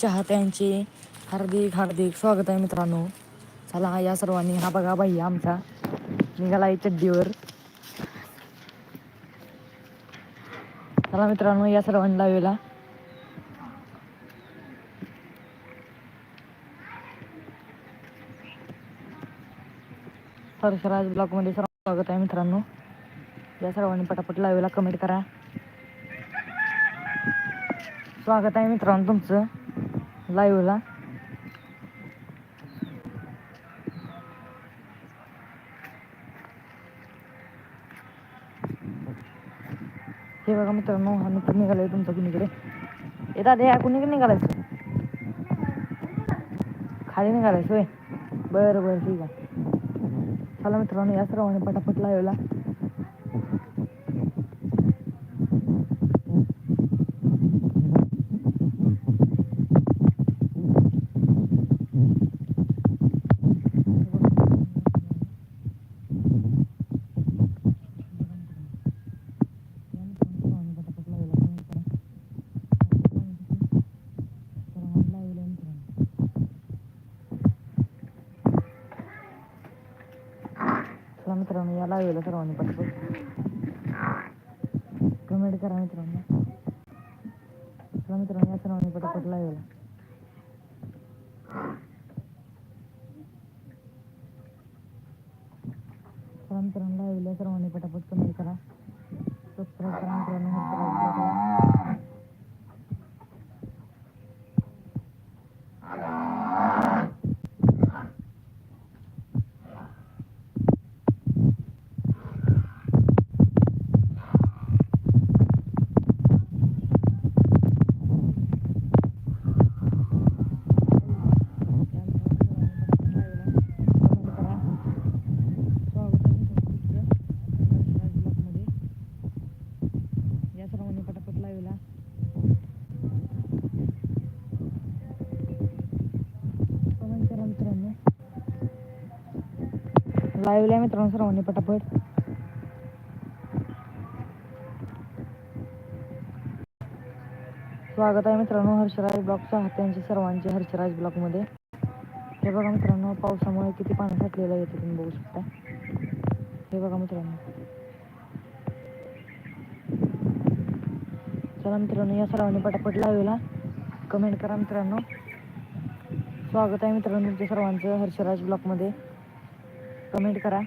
चाहत्यांचे हार्दिक हार्दिक स्वागत आहे मित्रांनो. चला या सर्वांनी हा बघा भाई आमचा. निघाला आहे चड्डीवर. चला मित्रांनो या सर्वांनी लावेला. सरसराज ब्लॉगमध्ये सर्व स्वागत आहे मित्रांनो. या सर्वांनी पटापट लावेला कमेंट करा. स्वागत आहे मित्रांनो तुमचं. लाईव्हला. हे बघा मित्रांनो हा मित्र निघालाय तुमचा कुणीकडे? येतात हे कुणीकडे निघालायचं खाली निघालायस होय? बरं बरं ठीक आहे. चला मित्रांनो या सर्वांनी पटापट लावला मित्रांनो या लावला सर्वांनी पटपट कमेंट करा मित्रांनो चला मित्रांनो या सर्वांनी पटापट लावला चला मित्रांनो लावला सर्वांनी पटापट कमेंट करा सबस्क्राईब करा मित्रांनो सबस्क्राईब करा या सर्वांनी पटापट लावला कमेंट करा मित्रांनो लाईव्हला मित्रांनो सर्वांनी पटापट. स्वागत आहे मित्रांनो हर्षराज ब्लॉकच्या हात्यांची सर्वांचे हर्षराज ब्लॉकमध्ये हे बघा मित्रांनो पावसामुळे किती पाणी साठलेलं येते तुम्ही बघू शकता. हे बघा मित्रांनो. चला मित्रांनो या सर्वांनी पटापट लावला. कमेंट करा मित्रांनो. स्वागत आहे मित्रांनो तुमच्या सर्वांचं हर्षराज ब्लॉकमध्ये कमेंट करा.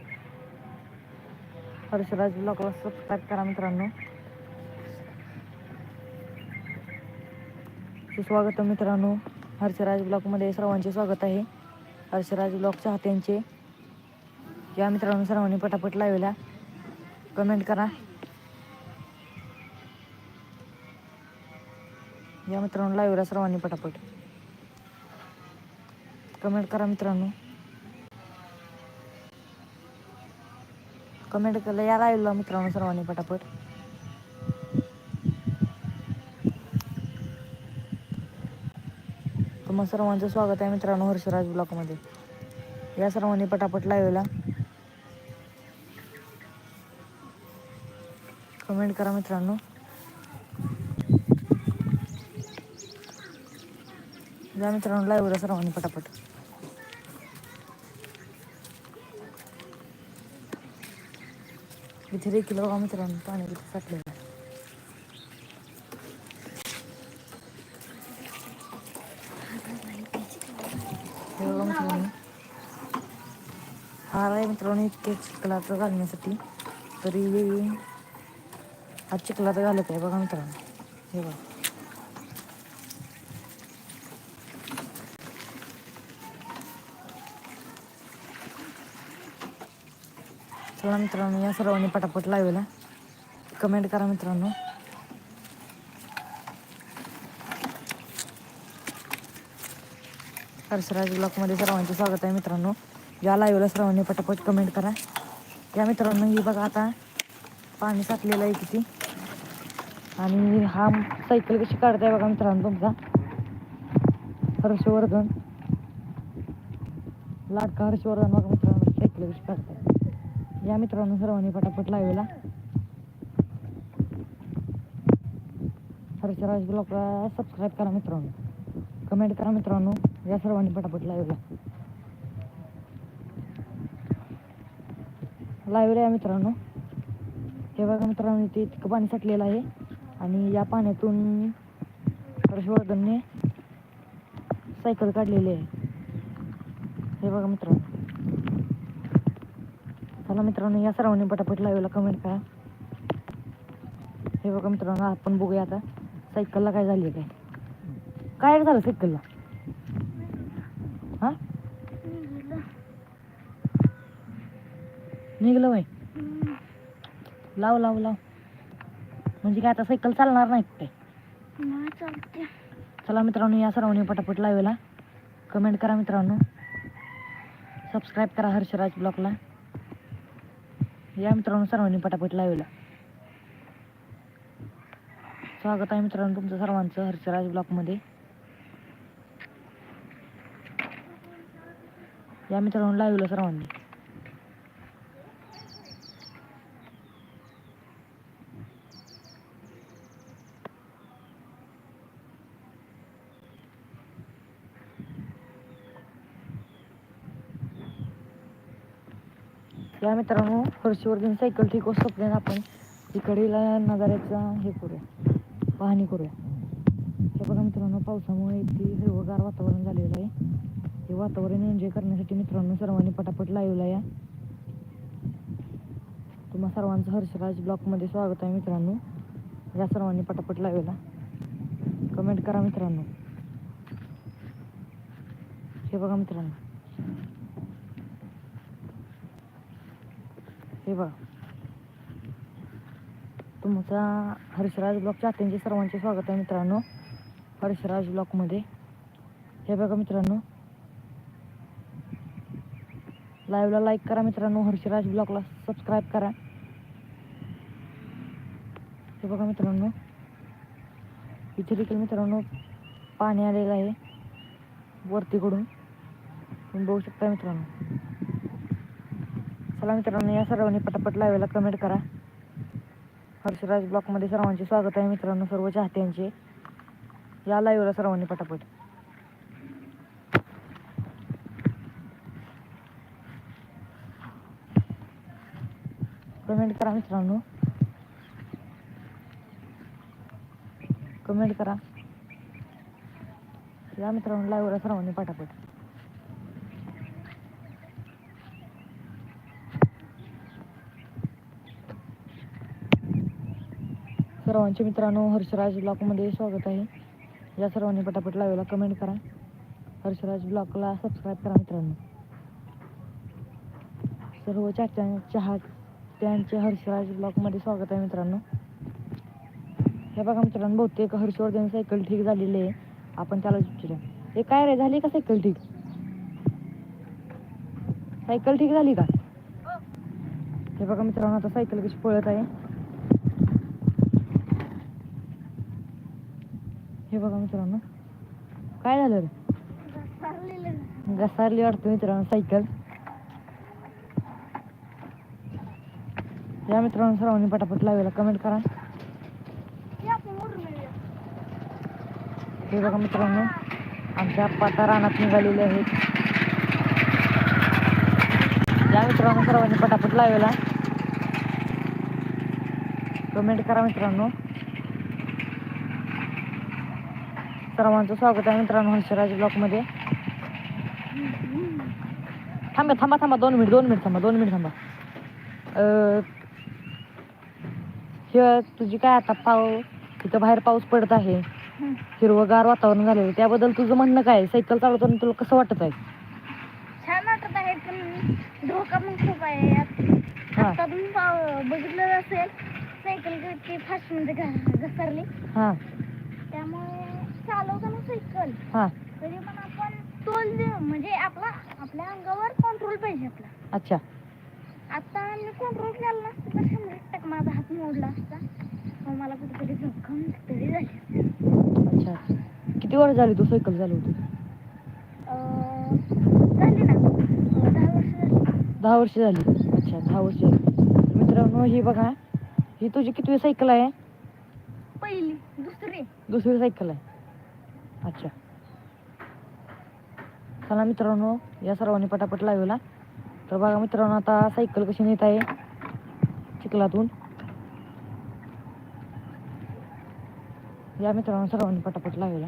हर्षराज ब्लॉगला सबस्क्राईब करा मित्रांनो. सुस्वागत मित्रांनो हर्षराज ब्लॉकमध्ये सर्वांचे स्वागत आहे. हर्षराज ब्लॉकच्या हात्यांचे या मित्रांनो सर्वांनी पटापट लावला. कमेंट करा. या मित्रांनो लावला सर्वांनी पटापट. कमेंट करा मित्रांनो. कमेंट केलं. या लाईव्हला मित्रांनो सर्वांनी पटापट. तुम्हा सर्वांचं स्वागत आहे मित्रांनो हर्षराज ब्लॉकमध्ये या सर्वांनी पटापट लाईव्हला कमेंट करा मित्रांनो. या मित्रांनो लाईव्हला सर्वांनी पटापट. इथे देखील बघा मित्रांनो पाणी किती साठलेलं आहे. हे बघा मित्रांनो. हार आहे मित्रांनो इतके चिखलाचं घालण्यासाठी. तरी हा चिखलाचं घालत आहे बघा मित्रांनो. हे बघा. चला मित्रांनो या सर्वांनी पटापट लावेला. कमेंट करा मित्रांनो. हर्षराज ब्लॉकमध्ये सर्वांचे स्वागत आहे मित्रांनो. या लाईव्हला सर्वांनी पटापट कमेंट करा. या मित्रांनो ही बघा आता पाणी साठलेलं आहे किती. आणि हा सायकल कशी काढताय बघा मित्रांनो तुमचा. हर्षवर्धन. लाडका हर्षवर्धन बघा मित्रांनो सायकल कशी काढताय. या मित्रांनो सर्वांनी पटापट लावेला. हर्षराज ब्लॉगला सबस्क्राईब करा मित्रांनो. कमेंट करा मित्रांनो. या सर्वांनी पटापट लाईव्हला लाईव्हला या मित्रांनो. हे बघा मित्रांनो इथे इतकं पाणी साठलेलं आहे. आणि या पाण्यातून हर्षवर्धनने सायकल काढलेली आहे. हे बघा मित्रांनो. चला मित्रांनो या सर्वांनी पटापट लाईव्हला कमेंट करा. हे बघा मित्रांनो आपण बघूया आता. सायकलला काय झाली काय? काय झालं सायकलला हा? निघलं वय लाव लाव लाव. म्हणजे काय आता सायकल चालणार नाही काय चालते चला मित्रांनो या सर्वांनी पटापट लावेला कमेंट करा मित्रांनो. सबस्क्राईब करा हर्षराज ब्लॉगला या मित्रांनो सर्वांनी पटापट लावेला. स्वागत आहे मित्रांनो तुमचं सर्वांचं हर्षराज ब्लॉगमध्ये या मित्रांनो लावलं सर्वांनी. या मित्रांनो हर्षवर्धन सायकल ठीक स्वप्न आपण. इकडेला नजाऱ्याचा हे करूया. पाहणी करूया. हे बघा मित्रांनो पावसामुळे इथे हिरवगार वातावरण झालेलं आहे. हे वातावरण एन्जॉय करण्यासाठी मित्रांनो सर्वांनी पटापट लाईव्हला या. तुम्हा सर्वांचं हर्षराज ब्लॉकमध्ये स्वागत आहे मित्रांनो. या सर्वांनी पटापट लावेला कमेंट करा मित्रांनो. हे बघा मित्रांनो. हे बघा. तुमचा हर्षराज ब्लॉग चाहत्यांचे सर्वांचे स्वागत आहे मित्रांनो. हर्षराज ब्लॉकमध्ये. हे बघा मित्रांनो. लाईव्हला लाईक करा मित्रांनो. हर्षराज ब्लॉगला सबस्क्राईब करा. हे बघा मित्रांनो. इथे देखील मित्रांनो पाणी आलेलं आहे. वरतीकडून. तुम्ही बघू शकता मित्रांनो. चला मित्रांनो या सर्वांनी पटापट लावायला कमेंट करा. हर्षराज ब्लॉकमध्ये सर्वांचे स्वागत आहे मित्रांनो सर्व चाहत्यांचे. या लाईव्हला सर्वांनी पटापट. कमेंट करा मित्रांनो. कमेंट करा. या मित्रांनो लाईव्हला सर्वांनी पटापट. सर्वांचे मित्रांनो हर्षराज ब्लॉगमध्ये स्वागत आहे. या सर्वांनी पटापट लावायला कमेंट करा. हर्षराज ब्लॉगला सबस्क्राईब करा मित्रांनो. सर्व चाच्या चहा त्यांचे हर्षराज ब्लॉगमध्ये स्वागत आहे मित्रांनो. हे बघा मित्रांनो बहुतेक हर्षवर्धन सायकल ठीक झालेली आहे. आपण त्याला विचारूया. हे काय रे झाली का सायकल ठीक? सायकल ठीक झाली का? हे बघा मित्रांनो आता सायकल कशी पळत आहे. हे बघा मित्रांनो. काय झालं रे? घसारली वाटतं मित्रांनो सायकल. या मित्रांनो सर्वांनी पटापट लावायला कमेंट करा. हे बघा मित्रांनो आमच्या आता रानात निघालेले आहेत. या मित्रांनो सर्वांनी पटापट लावायला कमेंट करा मित्रांनो. सर्वांचं स्वागत आहे मित्रांनो हर्षराज ब्लॉकमध्ये थांबा थांबा थांबा दोन मिनिट दोन मिनिट थांबा दोन मिनिट थांबा. अं, हे तुझी काय आता पाऊस तिथं बाहेर पाऊस पडत आहे. हिरवगार वातावरण झालेलं त्याबद्दल तुझं म्हणणं काय? सायकल चालवताना तुला कसं वाटत आहे? छान वाटत आहे पण धोका पण खूप आहे. यात. आता तुम्ही पाव- बघितलं असेल सायकल फास्टमध्ये घसरली. हां. त्यामुळे चालवताना सायकल हां. तरी पण आपण तोल दे- म्हणजे आपला आपल्या अंगावर कंट्रोल पाहिजे आपला. अच्छा. आता मी कंट्रोल केला नसतं तर शंभर टक्के माझा हात मोडला असता. मग मला कुठेतरी जखम तरी झाली अच्छा अच्छा. किती वर्ष झाली तू सायकल चालवते अं, झाली ना. अं, दहा वर्ष झाली. दहा वर्ष झाली. अच्छा दहा वर्ष झाली. मित्रांनो ही बघा. ही तुझी कितवी सायकल आहे? पहिली दुसरी. दुसरी सायकल आहे. अच्छा. चला मित्रांनो या सर्वांनी पटापट लावला. तर बघा मित्रांनो आता सायकल कशी नेत आहे? चिखलातून. या मित्रांनो सर्वांनी पटापट लावला.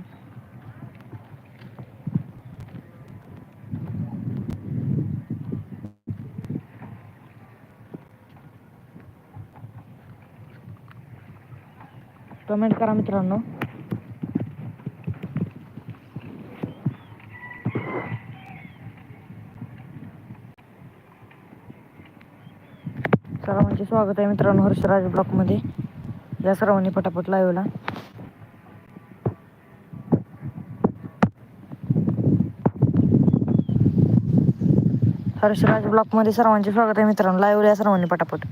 कमेंट करा मित्रांनो सर्वांचे स्वागत आहे मित्रांनो हर्षराज ब्लॉकमध्ये या सर्वांनी पटापट लावला हर्षराज ब्लॉकमध्ये सर्वांचे स्वागत आहे मित्रांनो. लाईव्ह या सर्वांनी पटापट.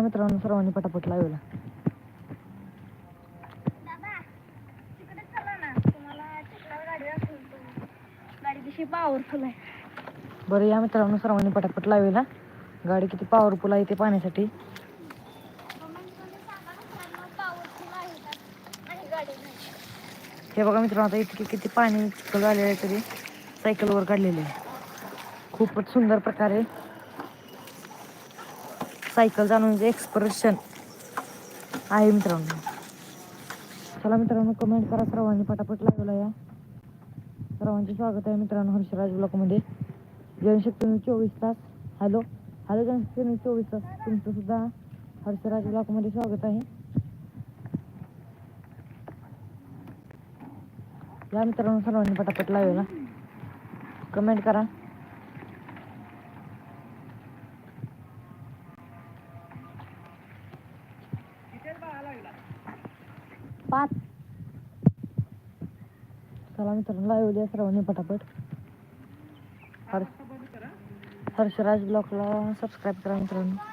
या मित्रांनो सर्वांनी पटापट लावला बरं या मित्रांनो सर्वांनी पटापट लावला गाडी किती पॉवरफुल आहे ते पाहण्यासाठी. हे बघा मित्रांनो आता इतके किती पाणी झालेलं आहे तरी सायकलवर काढलेले आहे. खूपच सुंदर प्रकारे. सायकल म्हणजे एक्सप्रेशन आहे मित्रांनो. चला मित्रांनो कमेंट करा सर्वांनी पटापट लागला या. सर्वांचे स्वागत आहे मित्रांनो हर्षराज ब्लॉकमध्ये जनशक्ती चोवीस तास. हॅलो हॅलो जनशक्ती चोवीस तास. तुमचं सुद्धा हर्षराज ब्लॉकमध्ये स्वागत आहे. या मित्रांनो सर्वांनी पटापट लावला कमेंट करा. पाच. चला मित्रांनो लाईव्ह द्या सर्वांनी पटापट. हर्ष हर्षराज ब्लॉगला सबस्क्राईब करा मित्रांनो.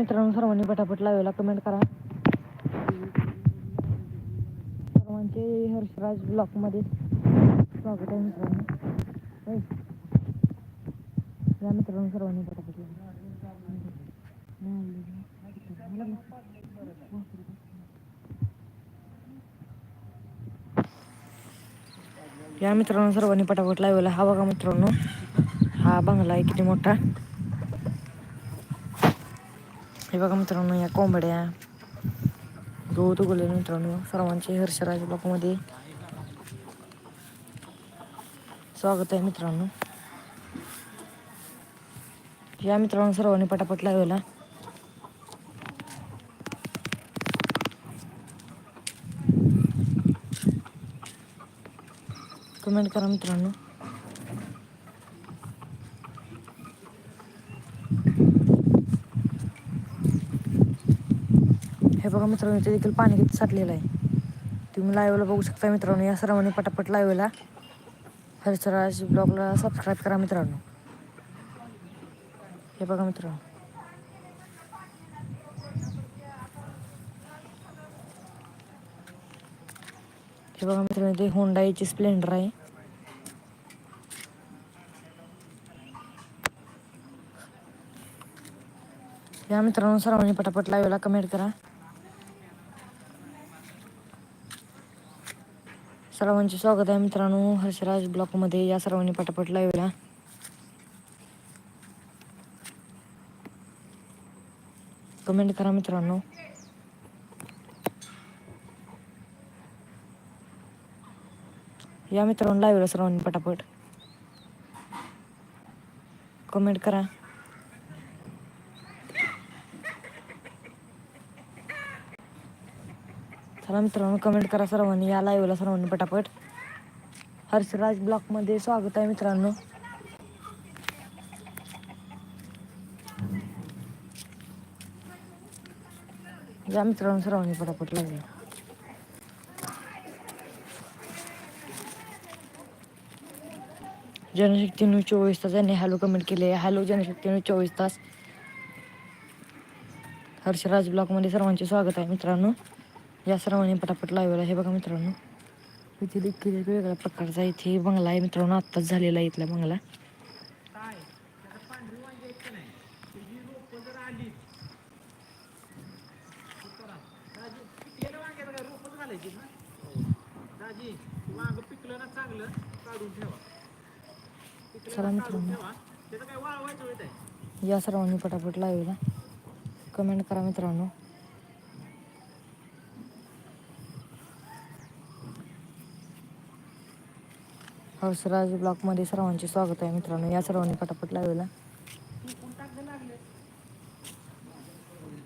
मित्रांनो सर्वांनी पटापट लावायला कमेंट करा. सर्वांचे हर्षराज ब्लॉकमध्ये स्वागत आहे मित्रांनो. या मित्रांनो सर्वांनी पटापट या मित्रांनो सर्वांनी पटापट लावायला हा बघा मित्रांनो हा बंगला आहे किती मोठा. हे बघा मित्रांनो या कोंबड्या. गवत उगवले मित्रांनो सर्वांचे हर्षराज ब्लॉकमध्ये स्वागत आहे मित्रांनो. या मित्रांनो सर्वांनी पटापट लावला कमेंट करा मित्रांनो हे बघा मित्रांनो इथे देखील पाणी किती साठलेलं आहे. तुम्ही लाईव्हला बघू शकता मित्रांनो या सर्वांनी पटापट लाईव्हला हर्षराज ब्लॉगला सबस्क्राईब करा मित्रांनो. हे बघा मित्रांनो. हे बघा मित्रांनो इथे होंडाईची स्प्लेंडर आहे. या मित्रांनो सर्वांनी पटापट लाईव्हला कमेंट करा. सर्वांचे स्वागत आहे मित्रांनो. हर्षराज ब्लॉकमध्ये या सर्वांनी पटापट लावला कमेंट करा मित्रांनो. या मित्रांनो लावला सर्वांनी पटापट. कमेंट करा. चला मित्रांनो कमेंट करा सर्वांनी या लाईव्हला सर्वांनी पटापट. हर्षराज ब्लॉकमध्ये स्वागत आहे मित्रांनो. या मित्रांनो सर्वांनी पटापट लागले जनशक्ती न्यूज चोवीस तास यांनी हॅलो कमेंट केले. हॅलो जनशक्ती न्यूज चोवीस तास. हर्षराज ब्लॉकमध्ये सर्वांचे स्वागत आहे मित्रांनो. या सर्वांनी पटापट लावायला हे बघा मित्रांनो. इथे देखील एक वेगळ्या प्रकारचा इथे बंगला आहे मित्रांनो. आत्ताच झालेला आहे इथला बंगला. चला मित्रांनो. या सर्वांनी पटापट लावला कमेंट करा मित्रांनो. हर्षराज ब्लॉकमध्ये सर्वांचे स्वागत आहे मित्रांनो. या सर्वांनी पटापट लावला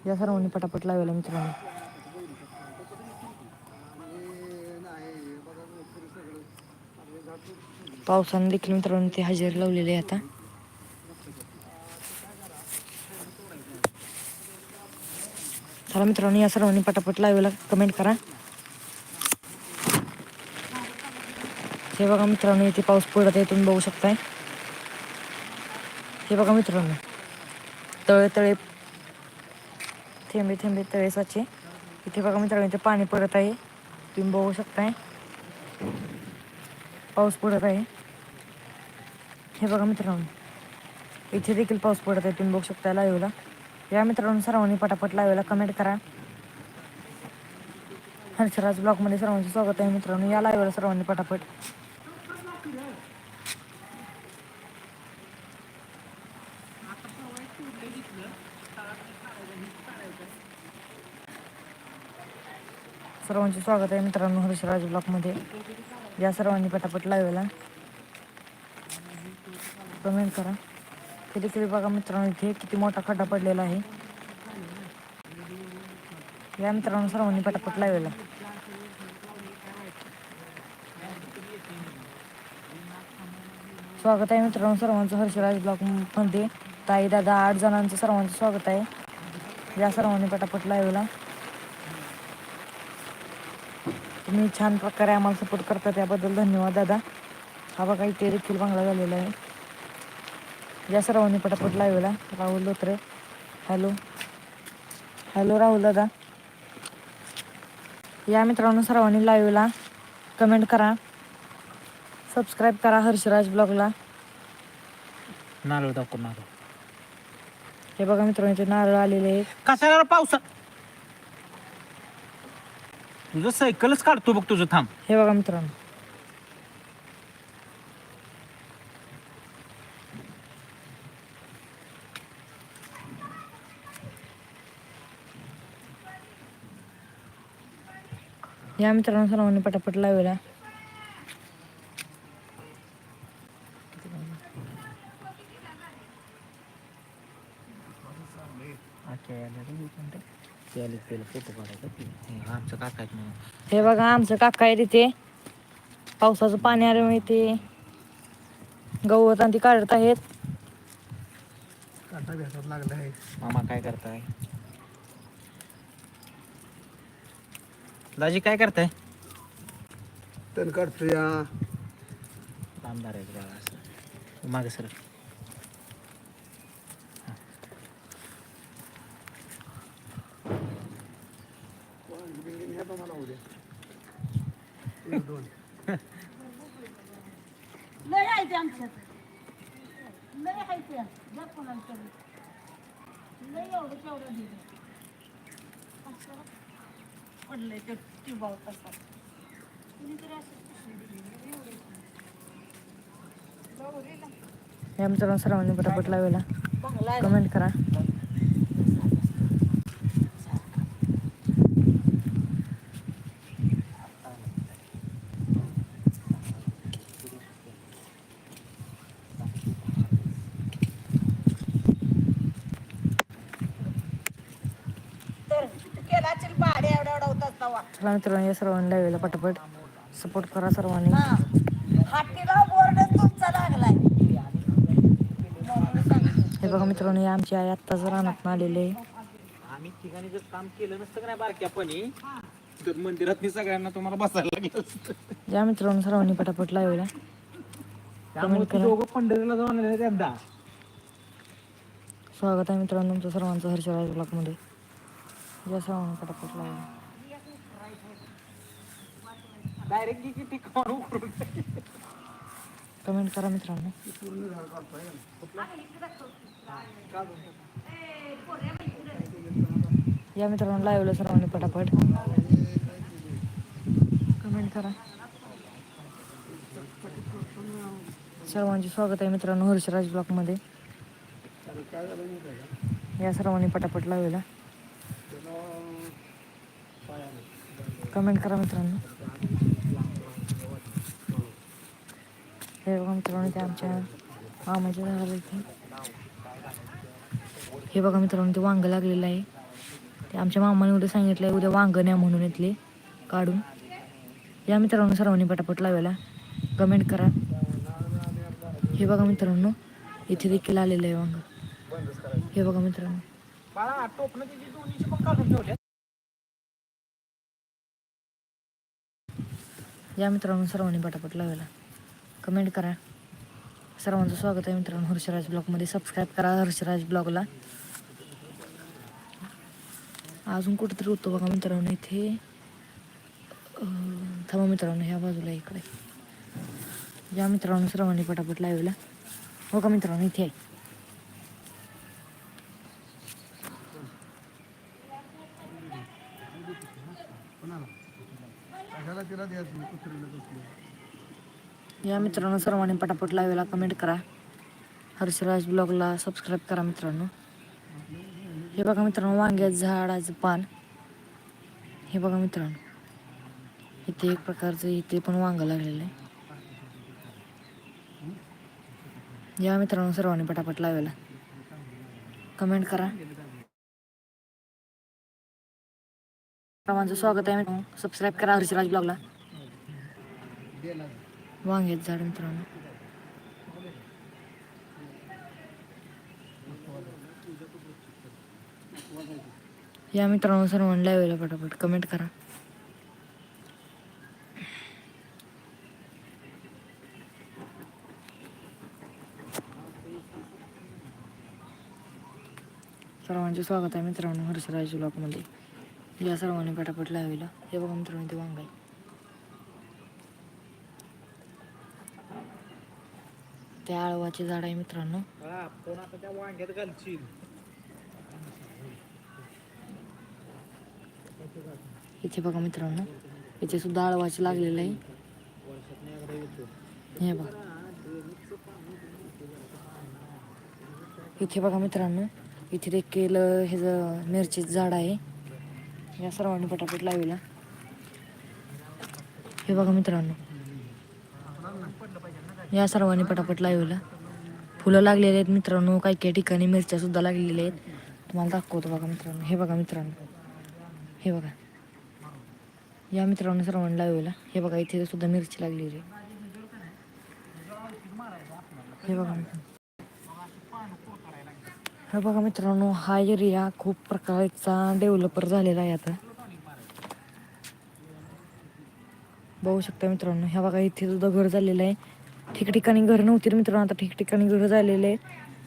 या सर्वांनी पटापट लावला मित्रांनो. पावसाने देखील मित्रांनो ते हजेरी लावलेली आहे आता. चला मित्रांनो या सर्वांनी पटापट लावायला कमेंट करा. हे बघा मित्रांनो इथे पाऊस पडत आहे तुम्ही बघू शकताय. हे बघा मित्रांनो तळे तळे थेंबे थेंबे तळे साचे. इथे बघा मित्रांनो इथे पाणी पडत आहे तुम्ही बघू शकताय. पाऊस पडत आहे. हे बघा मित्रांनो इथे देखील पाऊस पडत आहे तुम्ही बघू शकता लाईव्हला या मित्रांनो सर्वांनी पटापट लाईव्हला कमेंट करा. हर्षराज ब्लॉगमध्ये सर्वांचं स्वागत आहे मित्रांनो या लाईव्हला सर्वांनी पटापट. सर्वांचे स्वागत आहे मित्रांनो हर्षराज ब्लॉकमध्ये या सर्वांनी पटापट लावेला कमेंट करा. किती किती बघा मित्रांनो इथे किती मोठा खड्डा पडलेला आहे. या मित्रांनो सर्वांनी पटापट लावेला स्वागत आहे मित्रांनो सर्वांचं हर्षराज ब्लॉकमध्ये ताई दादा आठ जणांचं सर्वांचं स्वागत आहे. या सर्वांनी पटापट लावेला तुम्ही छान प्रकारे आम्हाला सपोर्ट करता त्याबद्दल धन्यवाद दादा. हा बघा इथे देखील बांगला झालेला आहे. या सर्वांनी पटापट लावला. राहुल धोत्रे हॅलो. हॅलो राहुल दादा. या मित्रांनो सर्वांनी लाईव्हला कमेंट करा. सबस्क्राईब करा हर्षराज ब्लॉगला. नारळ दाखव नारळ हे बघा मित्रांनो इथे नारळ आलेले आहेत. कशाला रे पावसा तुझं सायकलच काढतो बघ तुझं थांब. हे बघा मित्रांनो. या मित्रांनो सर्वांनी पटापट लावला फोटो काढायचा आमचं काका म्हणून. हे बघा आमचं काका आहे तिथे. पावसाचं पाणी आल्यामुळे ते गवत आणि ते काढत आहेत. मामा काय करताय? दाजी काय करताय? तण काढतो या आमदार आहे बघा असं. मागे सर मला उद्या एक दोन लय आहे ते आमच्यात लय आहे ते जर कोणाला लय एवढं केवढं दिलं? पडलंय ते टिबाव तसा कुणीतरी असं या मित्रांनो सर्वांनी पटापट लावला कमेंट करा तर केला असेल भाडे एवढा एवढा होता तवा चला मित्रांनो या सर्वांनी लावला पटापट. सपोर्ट करा सर्वांनी. हा. हे बघा मित्रांनो हे आमची आई आत्ताच रानात आलेले आहे. आम्ही ठिकाणी जर काम केलं नसतं का नाही बारक्यापणी तर मंदिरात मी सगळ्यांना तुम्हाला बसायला लागलं असतं. या मित्रांनो सर्वांनी पटापट लावला त्यामुळे ते दोघं पंढरीला जाऊन आलेले आहेत एकदा. स्वागत आहे मित्रांनो तुमचं सर्वांचं हर्षराज ब्लॉकमध्ये या सर्वांनी पटापट लावला डायरेक्टली किती कॉल उकरून कमेंट करा मित्रांनो. या मित्रांनो लाईव्हला सर्वांनी पटापट. कमेंट करा. सर्वांचे स्वागत आहे मित्रांनो हर्षराज ब्लॉकमध्ये या सर्वांनी पटापट लावला कमेंट करा मित्रांनो. हे बघा मित्रांनो ते आमच्या मामाच्या झाडाला इथे. हे बघा मित्रांनो ते वांग लागलेलं आहे. ते आमच्या मामाने उद्या सांगितलं आहे उद्या वांग न्या म्हणून इथले काढून. या मित्रांनो सर्वांनी पटापट लावायला कमेंट करा. हे बघा मित्रांनो इथे देखील आलेलं आहे वांग. हे बघा मित्रांनो. या मित्रांनो सर्वांनी पटापट लावायला. कमेंट करा. सर्वांचं स्वागत आहे मित्रांनो हर्षराज ब्लॉगमध्ये सबस्क्राईब करा हर्षराज ब्लॉगला अजून कुठेतरी होतो बघा मित्रांनो इथे. थांबा मित्रांनो ह्या बाजूला इकडे. या मित्रांनो सर्वांनी पटापट लावायला हो का मित्रांनो इथे आहे. तिला द्यायचं कुत्रीला या मित्रांनो सर्वांनी पटापट लावायला कमेंट करा. हर्षराज ब्लॉगला सबस्क्राईब करा मित्रांनो. हे बघा मित्रांनो वांग्याचं झाडाचं पान. हे बघा मित्रांनो. इथे एक प्रकारचं इथे पण वांगं लागलेलं आहे. या मित्रांनो सर्वांनी पटापट लावायला कमेंट करा. सर्वांचं स्वागत आहे मित्रांनो. सबस्क्राईब करा हर्षराज ब्लॉगला वांग्याचं झाड मित्रांनो या मित्रांनो सर्वांना लावायला पटापट कमेंट करा सर्वांचे स्वागत आहे मित्रांनो हर्षराज ब्लॉकमध्ये या सर्वांनी पटापट लावेला हे बघा मित्रांनो ते वांगाई आहे त्या आळवाचे झाड आहे मित्रांनो. बाळा कोण आता त्या वांग्यात घालशील. इथे बघा मित्रांनो इथे सुद्धा आळवाचे लागलेलं आहे. हे बघा. इथे बघा मित्रांनो इथे देखील हे ज- मिरचीचं झाड आहे या सर्वांनी पटापट लावला. हे बघा मित्रांनो. या सर्वांनी पटापट लावला. फुलं लागलेली आहेत मित्रांनो काही काही ठिकाणी मिरच्या सुद्धा लागलेल्या आहेत. तुम्हाला दाखवतो बघा मित्रांनो. हे बघा मित्रांनो. हे बघा. या मित्रांनो सर्वांनी लावला. हे बघा इथे सुद्धा मिरची लागलेली आहे. हे बघा मित्रांनो. हे बघा मित्रांनो हा एरिया खूप प्रकारचा डेव्हलपर झालेला आहे आता. बघू शकता मित्रांनो ह्या बघा इथे सुद्धा घर झालेलं आहे. ठिकठिकाणी घर नव्हती तर मित्रांनो आता ठिकठिकाणी घर झालेले आहेत.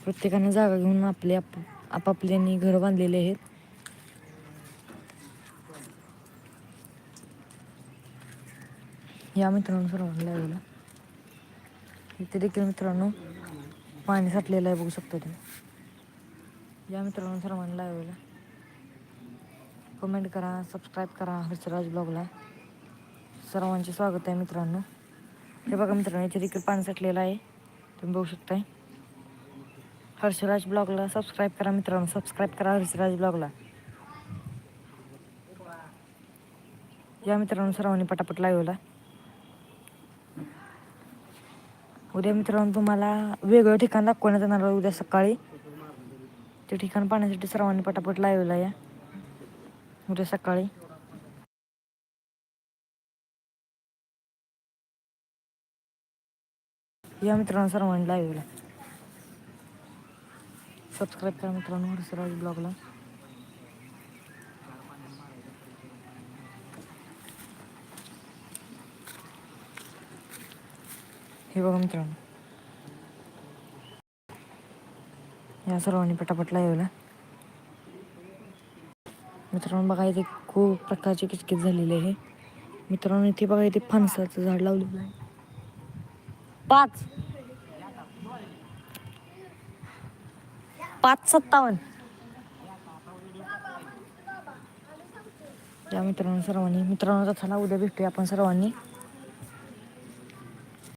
प्रत्येकाने जागा घेऊन आपले आप आपापल्यांनी घर बांधलेले आहेत. या मित्रांनो सर्वांना लागला. इथे देखील मित्रांनो पाणी साठलेलं आहे बघू शकता तुम्ही. या मित्रांनो सर्वांना लावला कमेंट करा सबस्क्राईब करा हर्षराज ब्लॉगला. सर्वांचे स्वागत आहे मित्रांनो. हे बघा मित्रांनो याच्या देखील पाणी साठलेलं आहे. तुम्ही बघू शकताय. हर्षराज ब्लॉगला सबस्क्राईब करा मित्रांनो. सबस्क्राईब करा हर्षराज ब्लॉगला. या मित्रांनो सर्वांनी पटापट लावला उद्या मित्रांनो तुम्हाला वेगळं ठिकाण दाखवण्यात येणार उद्या सकाळी. ते ठिकाण पाहण्यासाठी सर्वांनी पटापट लावला या. उद्या सकाळी. या मित्रांनो सर्वांनी लाईव्हला सबस्क्राईब करा मित्रांनो सराज ब्लॉगला हे बघा मित्रांनो. या सर्वांनी पटापटला येऊला मित्रांनो बघा इथे खूप प्रकारची किचकिच झालेली आहे. मित्रांनो इथे बघा इथे फणसाचं झाड लावलेलं आहे. पाच. पाच सत्तावन्न. या मित्रांनो सर्वांनी मित्रांनो तर चला उद्या भेटूया आपण सर्वांनी.